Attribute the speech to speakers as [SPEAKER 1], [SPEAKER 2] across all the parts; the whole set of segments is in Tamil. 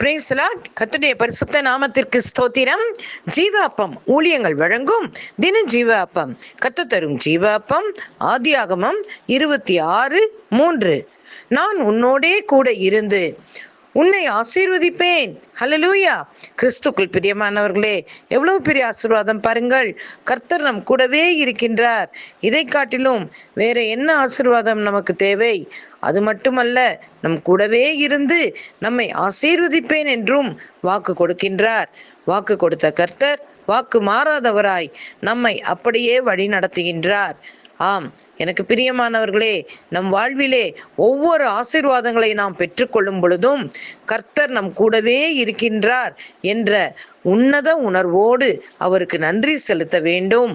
[SPEAKER 1] பிரேசலாட் கத்துடைய பரிசுத்த நாமத்திற்கு ஸ்தோத்திரம். ஜீவ அப்பம் ஊழியங்கள் வழங்கும் தின ஜீவ அப்பம் கத்து தரும் ஜீவ அப்பம் ஆதியாகமம் இருபத்தி ஆறு மூன்று. நான் உன்னோடே கூட இருந்து உன்னை ஆசீர்வதிப்பேன். ஹலலூயா கிறிஸ்துக்குள் பிரியமானவர்களே எவ்வளவு பெரிய ஆசீர்வாதம் பாருங்கள். கர்த்தர் நம் கூடவே இருக்கின்றார். இதை காட்டிலும் வேற என்ன ஆசீர்வாதம் நமக்கு தேவை? அது மட்டுமல்ல நம் கூடவே இருந்து நம்மை ஆசீர்வதிப்பேன் என்றும் வாக்கு கொடுக்கின்றார். வாக்கு கொடுத்த கர்த்தர் வாக்கு மாறாதவராய் நம்மை அப்படியே வழி நடத்துகின்றார் ஆம் எனக்கு பிரியமானவர்களே நம் வாழ்விலே ஒவ்வொரு ஆசிர்வாதங்களை நாம் பெற்றுக்கொள்ளும் பொழுதும் கர்த்தர் நம் கூடவே இருக்கின்றார் என்ற உன்னத உணர்வோடு அவருக்கு நன்றி செலுத்த வேண்டும்.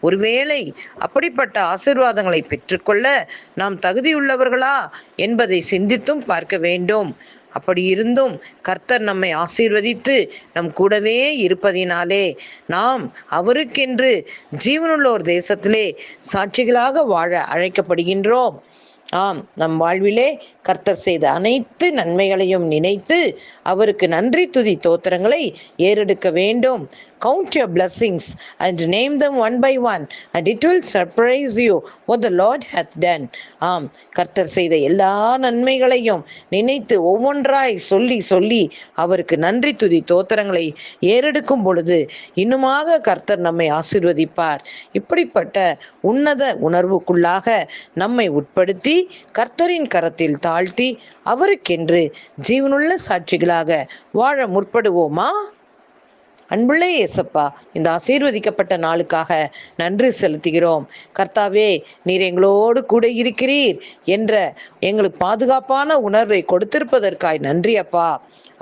[SPEAKER 1] ஒருவேளை அப்படிப்பட்ட ஆசிர்வாதங்களை பெற்றுக்கொள்ள நாம் தகுதியுள்ளவர்களா என்பதை சிந்தித்தும் பார்க்க வேண்டும். அப்படி இருந்தும் கர்த்தர் நம்மை ஆசீர்வதித்து நம் கூடவே இருப்பதினாலே நாம் அவருக்கென்று ஜீவனுள்ளோர் தேசத்திலே சாட்சிகளாக வாழ அழைக்கப்படுகின்றோம். ஆம் நம் வாழ்விலே கர்த்தர் செய்த அனைத்து நன்மைகளையும் நினைத்து அவருக்கு நன்றி துதி தோத்திரங்களை ஏறெடுக்க வேண்டும். Count your blessings and name them one by one and it will surprise you what the Lord hath done ஆம் கர்த்தர் செய்த எல்லா நன்மைகளையும் நினைத்து ஒவ்வொன்றாய் சொல்லி சொல்லி அவருக்கு நன்றி துதி தோத்திரங்களை ஏறெடுக்கும் பொழுது இன்னுமாக கர்த்தர் நம்மை ஆசிர்வதிப்பார். இப்படிப்பட்ட உன்னத உணர்வுக்குள்ளாக நம்மை உட்படுத்தி கர்த்தரின் கரத்தில் தாழ்த்தி அவருக்கென்று ஜீவனுள்ள சாட்சிகளாக வாழ முற்படுவோமா? அன்புள்ள இயேசப்பா இந்த ஆசீர்வதிக்கப்பட்ட நாளுக்காக நன்றி செலுத்துகிறோம். கர்த்தாவே நீர் எங்களோடு கூட இருக்கிறீர் என்ற எங்களுக்கு பாதுகாப்பான உணர்வை கொடுத்திருப்பதற்காய் நன்றி அப்பா.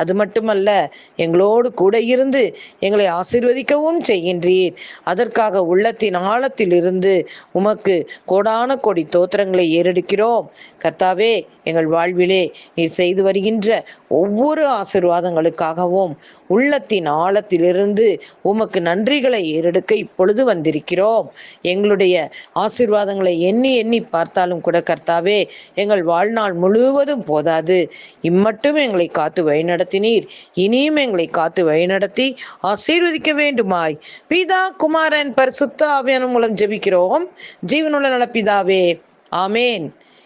[SPEAKER 1] அது மட்டுமல்ல எங்களோடு கூட இருந்து எங்களை ஆசிர்வதிக்கவும் செய்கின்றீர். அதற்காக உள்ளத்தின் ஆழத்தில் இருந்து உமக்கு கோடான கோடி தோத்திரங்களை ஏறெடுக்கிறோம். கர்த்தாவே எங்கள் வாழ்விலே நீர் செய்து வருகின்ற ஒவ்வொரு ஆசிர்வாதங்களுக்காகவும் உள்ளத்தின் ஆழத்தில் இருந்து உமக்கு நன்றிகளை ஏறெடுக்க இப்பொழுது வந்திருக்கிறோம். எங்களுடைய ஆசிர்வாதங்களை எண்ணி எண்ணி பார்த்தாலும் கூட கர்த்தாவே எங்கள் வாழ்நாள் முழுவதும் போதாது. இம்மட்டும் எங்களை காத்து வழிநடத்தினீர். இனியும் எங்களை காத்து வழிநடத்தி ஆசீர்வதிக்க வேண்டுமாய். பிதா குமாரன் பரிசுத்த ஆவியான மூலம் ஜெபிக்கிறோம். ஜீவனுள்ள நலப்பிதாவே. ஆமேன்.